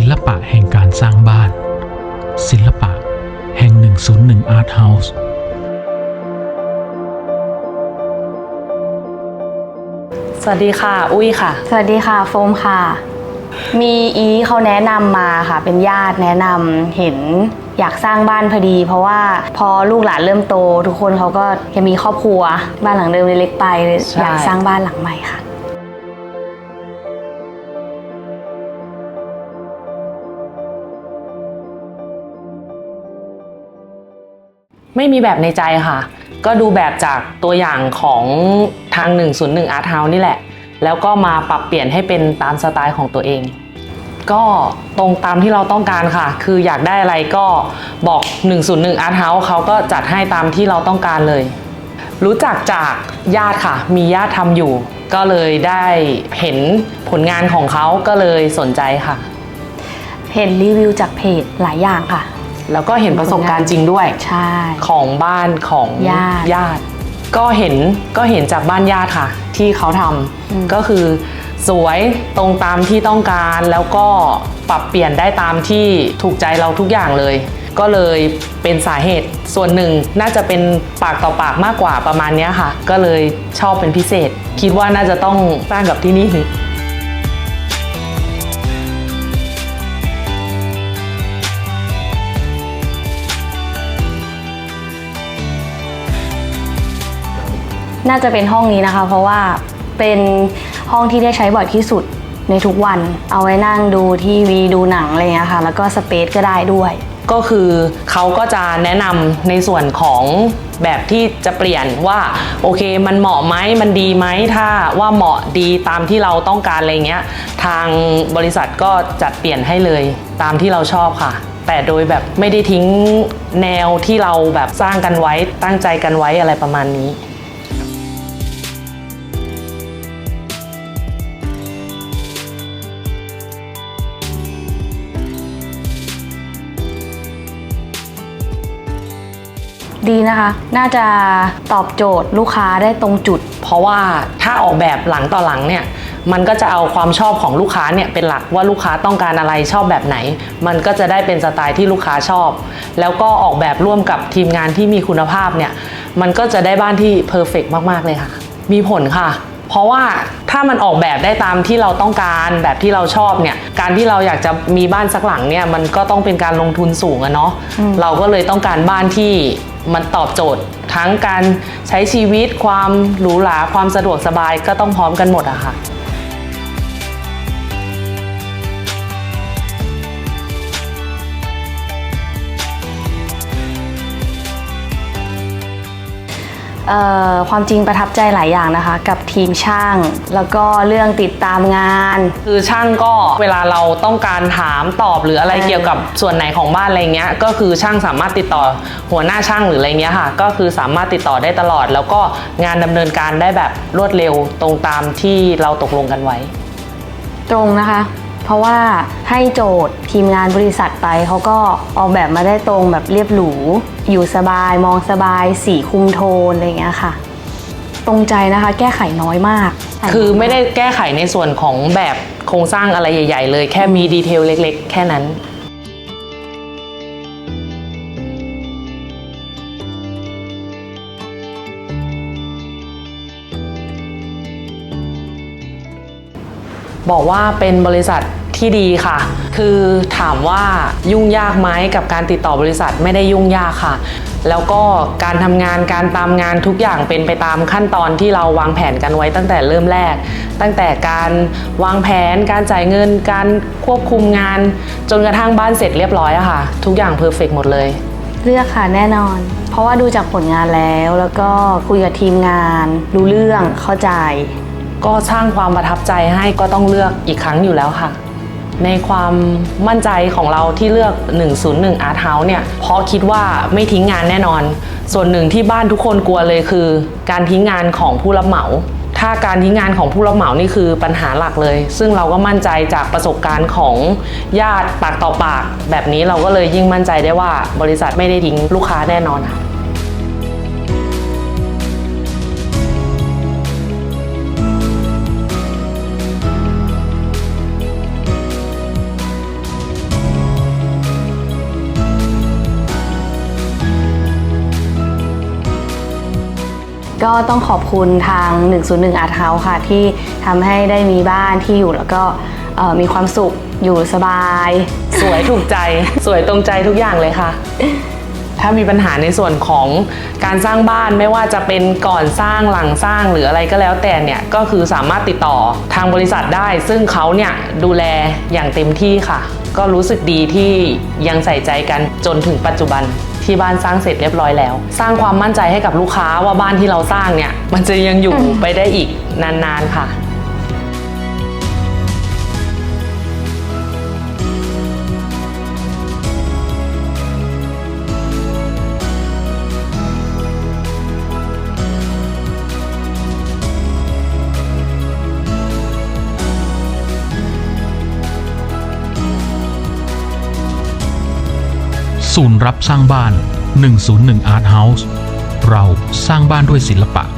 ศิลปะแห่งการสร้างบ้าน ศิลปะแห่ง 101 Art House สวัสดีค่ะ อุ้ยค่ะ สวัสดีค่ะ โฟมค่ะ มีอีเขาแนะนำมาค่ะ เป็นญาติแนะนำเห็นอยากสร้างบ้านพอดี เพราะว่าพอลูกหลานเริ่มโต ทุกคนเขาก็ยังมีครอบครัว บ้านหลังเดิมเล็กๆไปเลยใช่อยากสร้างบ้านหลังใหม่ค่ะ ไม่มีแบบในใจค่ะ ก็ดูแบบจากตัวอย่างของทาง 101 Art House นี่แหละ แล้วก็มาปรับเปลี่ยนให้เป็นตามสไตล์ของตัวเอง ก็ตรงตามที่เราต้องการค่ะ คืออยากได้อะไรก็บอก 101 Art House เขาก็จัดให้ตามที่เราต้องการเลย รู้จักจากญาติค่ะ มีญาติทำอยู่ ก็เลยได้เห็นผลงานของเขาก็เลยสนใจค่ะ เห็นรีวิวจากเพจหลายอย่างค่ะ แล้วก็เห็นประสบการณ์จริงด้วย ใช่ ของบ้านของญาติ ญาติ ก็เห็นก็เห็นจากบ้านญาติค่ะ ที่เขาทอืมำก็คือสวยตรงตามที่ต้องการแล้วก็ปรับเปลี่ยนได้ตามที่ถูกใจเราทุกอย่างเลย ก็เลยเป็นสาเหตุส่วนหนึ่งน่าจะเป็นปากต่อปากมากกว่าประมาณเนี้ยค่ะ ก็เลยชอบเป็นพิเศษ คิดว่าน่าจะต้องสร้างกับที่นี่ น่าจะเป็นห้องนี้นะคะ เพราะว่าเป็นห้องที่ได้ใช้บ่อยที่สุดในทุกวัน เอาไว้นั่งดูทีวีดูหนังอะไรอย่างเงี้ยค่ะ แล้วก็สเปซก็ได้ด้วย ก็คือเขาก็จะแนะนำในส่วนของแบบที่จะเปลี่ยนว่าโอเคมันเหมาะไหมมันดีไหมถ้าว่าเหมาะดีตามที่เราต้องการอะไรเงี้ยทางบริษัทก็จัดเปลี่ยนให้เลยตามที่เราชอบค่ะ แต่โดยแบบไม่ได้ทิ้งแนวที่เราแบบสร้างกันไว้ตั้งใจกันไว้อะไรประมาณนี้ ดีนะคะ น่าจะตอบโจทย์ลูกค้าได้ตรงจุด เพราะว่าถ้าออกแบบหลังต่อหลังเนี่ย มันก็จะเอาความชอบของลูกค้าเนี่ยเป็นหลักว่าลูกค้าต้องการอะไรชอบแบบไหน มันก็จะได้เป็นสไตล์ที่ลูกค้าชอบ แล้วก็ออกแบบร่วมกับทีมงานที่มีคุณภาพเนี่ย มันก็จะได้บ้านที่เพอร์เฟกมาก ๆ เลยค่ะ มีผลค่ะ เพราะว่าถ้ามันออกแบบได้ตามที่เราต้องการแบบที่เราชอบเนี่ย การที่เราอยากจะมีบ้านสักหลังเนี่ยมันก็ต้องเป็นการลงทุนสูงอะเนาะอืมเราก็เลยต้องการบ้านที่มันตอบโจทย์ทั้งการใช้ชีวิตความหรูหราความสะดวกสบายก็ต้องพร้อมกันหมดอะค่ะ ความจริงประทับใจหลายอย่างนะคะ กับทีมช่าง แล้วก็เรื่องติดตามงาน คือช่างก็เวลาเราต้องการถามตอบหรืออะไรเออเกี่ยวกับส่วนไหนของบ้านอะไรเงี้ยก็คือช่างสามารถติดต่อหัวหน้าช่างหรืออะไรเงี้ยค่ะ ก็คือสามารถติดต่อได้ตลอด แล้วก็งานดำเนินการได้แบบรวดเร็วตรงตามที่เราตกลงกันไว้ ตรงนะคะ เพราะว่าให้โจทย์ทีมงานบริษัทไปเขาก็ออกแบบมาได้ตรงแบบเรียบหรู อยู่สบายมองสบาย สีคุมโทนอะไรอย่างเงี้ยค่ะ ตรงใจนะคะแก้ไขน้อยมาก คือไม่ได้แก้ไขในส่วนของแบบโครงสร้างอะไรใหญ่ ๆ เลย แค่มีดีเทลเล็ก ๆ แค่นั้น บอกว่าเป็นบริษัทที่ดีค่ะ คือถามว่ายุ่งยากไหมกับการติดต่อบริษัทไม่ได้ยุ่งยากค่ะ แล้วก็การทำงานการตามงานทุกอย่างเป็นไปตามขั้นตอนที่เราวางแผนกันไว้ตั้งแต่เริ่มแรก ตั้งแต่การวางแผนการจ่ายเงิน การควบคุมงาน จนกระทั่งบ้านเสร็จเรียบร้อยอะค่ะ ทุกอย่างเพอร์เฟกหมดเลย เลือกค่ะแน่นอน เพราะว่าดูจากผลงานแล้ว แล้วก็คุยกับทีมงาน รู้เรื่องเข้าใจ ก็สร้างความประทับใจให้ก็ต้องเลือกอีกครั้งอยู่แล้วค่ะ ในความมั่นใจของเราที่เลือก 101 Art House เนี่ย เพราะคิดว่าไม่ทิ้งงานแน่นอน ส่วนหนึ่งที่บ้านทุกคนกลัวเลยคือ การทิ้งงานของผู้รับเหมา ถ้าการทิ้งงานของผู้รับเหมานี่คือปัญหาหลักเลย ซึ่งเราก็มั่นใจจากประสบการณ์ของญาติปากต่อปาก แบบนี้เราก็เลยยิ่งมั่นใจได้ว่าบริษัทไม่ได้ทิ้งลูกค้าแน่นอนค่ะ ก็ต้องขอบคุณทาง 101 Art House ค่ะ ที่ทำให้ได้มีบ้านที่อยู่แล้วก็มีความสุขอยู่สบาย สวยถูกใจ สวยตรงใจทุกอย่างเลยค่ะ ถ้ามีปัญหาในส่วนของการสร้างบ้านไม่ว่าจะเป็นก่อนสร้างหลังสร้างหรืออะไรก็แล้วแต่เนี่ยก็คือสามารถติดต่อทางบริษัทได้ ซึ่งเขาเนี่ยดูแลอย่างเต็มที่ค่ะ ก็รู้สึกดีที่ยังใส่ใจกันจนถึงปัจจุบัน ที่บ้านสร้างเสร็จเรียบร้อยแล้ว สร้างความมั่นใจให้กับลูกค้าว่าบ้านที่เราสร้างเนี่ย มันจะยังอยู่ไปได้อีกนานๆค่ะ ศูนย์รับสร้างบ้าน 101 Art House เราสร้างบ้านด้วยศิลปะ